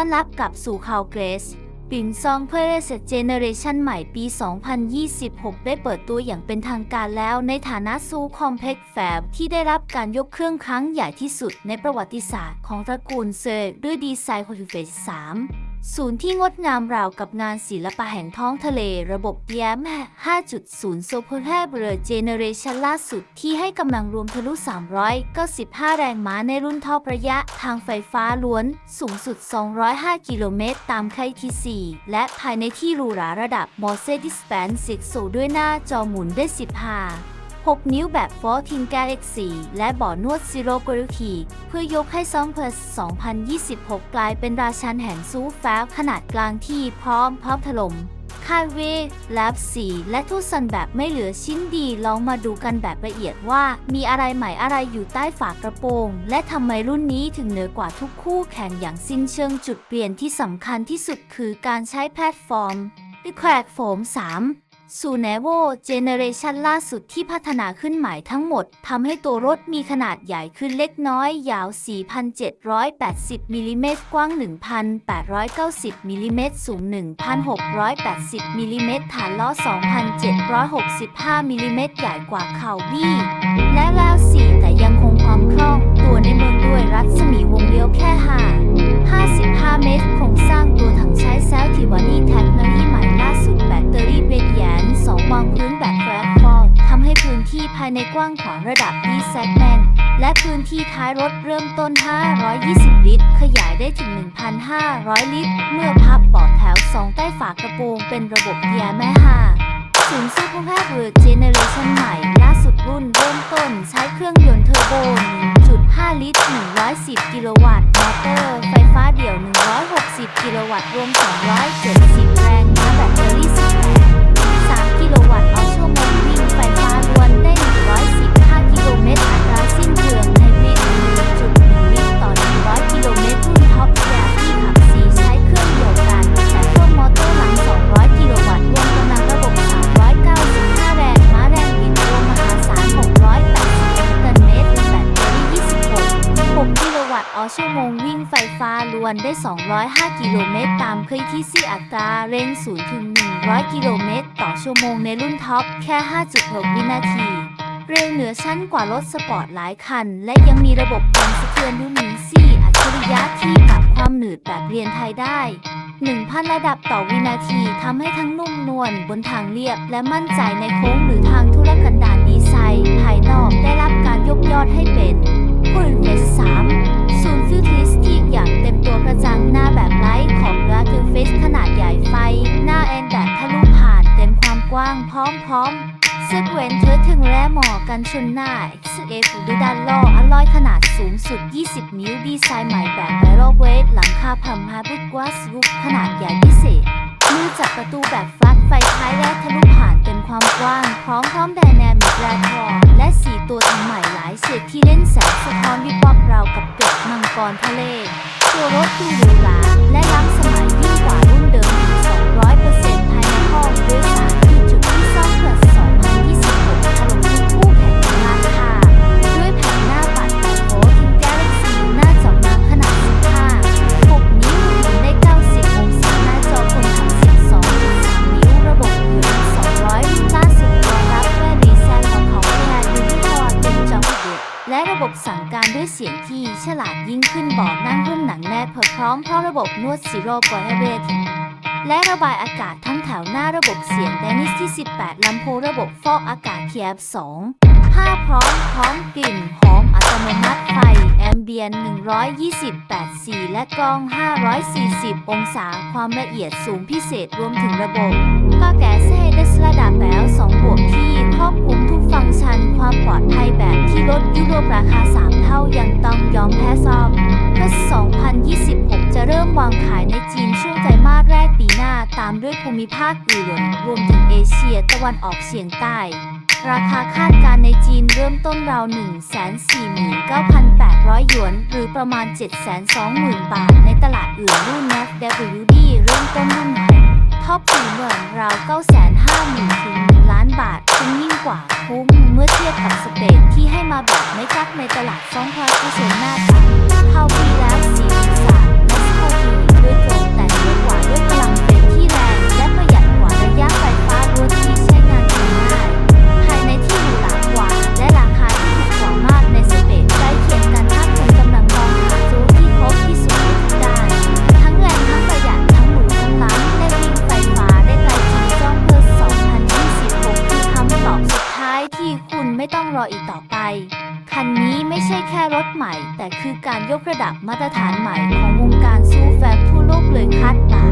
ต้อนรับกลับสู่ข่าวเกรสปิ่นซองเพื่อเซตเจเนเรชันใหม่ปี 2026 ได้เปิดตัวอย่างเป็นทางการแล้วในฐานะซูคอมเพล็กแฟบที่ได้รับการยกเครื่องครั้งใหญ่ที่สุดในประวัติศาสตร์ของตระกูลเซอร์ด้วยดีไซน์ของเฟส3 ศูนย์ที่งดงามราวกับงานศิลปะแห่งท้องทะเลระบบแย้ม 5.0 โซพแฮเบอร์เจเนเรชันล่าสุดที่ให้กำลังรวมทะลุ 395 แรงม้าในรุ่นท็อประยะทางไฟฟ้าล้วน สูงสุด 205 กิโลเมตร ตามไคที่ 4 และภายในที่หรูหราระดับ Mercedes-Benz 6สูด้วยหน้าจอหมุนได้ 15 6 นิ้วแบบ 14 Galaxy และบ่อนวด Zero Gravity เพื่อยกให้ซองเพลส2026 กลายเป็นราชันแห่งซูแฟบขนาดกลางที่พร้อมพร้อมถล่มคาเวแลบสีและทุสันแบบไม่เหลือชิ้นดีลองมาดูกันแบบละเอียดว่า มีอะไรใหม่อะไรอยู่ใต้ฝากระโปรง และทำไมรุ่นนี้ถึงเหนือกว่าทุกคู่แข่งอย่างสิ้นเชิงจุดเปลี่ยนที่สำคัญที่สุดคือการใช้แพลตฟอร์ม r e q u a c โฟม 3 สู่ n e v o Generation ล่าสุดที่พัฒนาขึ้นใหม่ทั้งหมดทำให้ตัวรถมีขนาดใหญ่ขึ้นเล็กน้อย ยาว 4,780 มิลลิเมตร กว้าง 1,890 มิลลิเมตร สูง 1,680 มิลลิเมตร ฐานล้อ 2,765 มิลลิเมตร ใหญ่กว่าข่าววี่และแล้วสีแต่ยังคงความคล่องตัวในเมือง ที่ภายในกว้างขวางระดับ B segment และพื้นที่ท้ายรถเริ่มต้น 520 ลิตร ขยายได้ถึง 1,500 ลิตร เมื่อพับเบาะแถว 2 ใต้ฝากระโปรงเป็นระบบเกียร์แม่5ศูนย์ซูเปอร์แพทเวิร์ดเจเนเรชันใหม่ ล่าสุดรุ่นเริ่มต้นใช้เครื่องยนต์เทอร์โบ 1.5 ลิตร 110 กิโลวัตต์ มอเตอร์ ไฟฟ้าเดี่ยว 160 กิโลวัตต์ รวม 270 แรงม้าแบตเตอรี่18 3กิโลวัตต์เอาชั่วโมงวิ่งไฟ วนได้ 205 กิโลเมตร ตามเคยที่ซี่อัตราเร่ง0ถึง 100 กิโลเมตร ต่อชั่วโมงในรุ่นท็อป แค่ 5.6 วินาที เร็วเหนือชั้นกว่ารถสปอร์ตหลายคัน และยังมีระบบการสะเทือนดูมินซี่อัจฉริยะที่ปรับความหนืดแบบเรียนไทยได้1,000 ระดับต่อวินาทีทำให้ทั้งนุ่มนวลบนทางเรียบ และมั่นใจในโค้งหรือทางธุรกันดารดีไซน์ ภายนอกได้รับการยกยอดให้เป็น กว้างพร้อมๆซึกเว้นเธอถึงแร่หมอกันชนหน้า XF ด้วยด้านล่ออลลอยขนาดสูงสุด 20 นิ้วดีไซน์ใหม่แบบไ a โรเวทหลังคาพัมฮาบุกวาสลุขนาดใหญ่พิเศษมือจับประตูแบบฟลัดไฟท้ายแรกทะลุผ่านเต็มความกว้าง พร้อมพร้อมไดนมิกแรทอและสีตัวถังใหม่หลายเฉดที่เล่นแสงสะท้อนวิบวับราวกับเกล็ดมังกรทะเล ตัวรถดูหรูหราและล้ำสมัย ด้วยเสียงที่ฉลาดยิ่งขึ้นบาะนั่งหุ้มหนังแนบพิพร้อมเพราะระบบนวด Zero Gravity และระบายอากาศทั้งแถวหน้าระบบเสียง d a n i s ที่ 18 ลำโพงระบบฟอกอากาศ k ยบ2 5พร้อมพร้อมกลิ่นหอมอัตโนมัติไฟแอมเบียน 128สีและกล้อง 540 องศาความละเอียดสูงพิเศษรวมถึงระบบ ก็แก่เซ่ได้ระดับแล้ว2บวกที่ครอบคลุมทุกฟังก์ชันความปลอดภัยแบบที่รถยุโรปราคา 3 เท่ายังต้องยอมแพ้ซอบเมื่อ2026 จะเริ่มวางขายในจีนช่วงไตรมาสแรกปีหน้าตามด้วยภูมิภาคอื่นรวมถึงเอเชียตะวันออกเฉียงใต้ ราคาคาดการณ์ในจีนเริ่มต้นราว 149,800 หยวน หรือประมาณ 720,000 บาท ในตลาดอื่นรุ่น FWD เริ่มต้นรุ่นใหม่ ท็อปีเมียมราว950,000ถึง1ล้านบาทซึ่งยิ่งกว่าคุ้มเมื่อเทียบกับสเปคที่ให้มาแบบไม่กักในตลาด2พอยเผชิญหน้าเข้าปีแล้วสีศาสตร์และโคปี ที่คุณไม่ต้องรออีกต่อไป คันนี้ไม่ใช่แค่รถใหม่ แต่คือการยกระดับมาตรฐานใหม่ของวงการซูแฟบทั่วโลกเลยคาดปา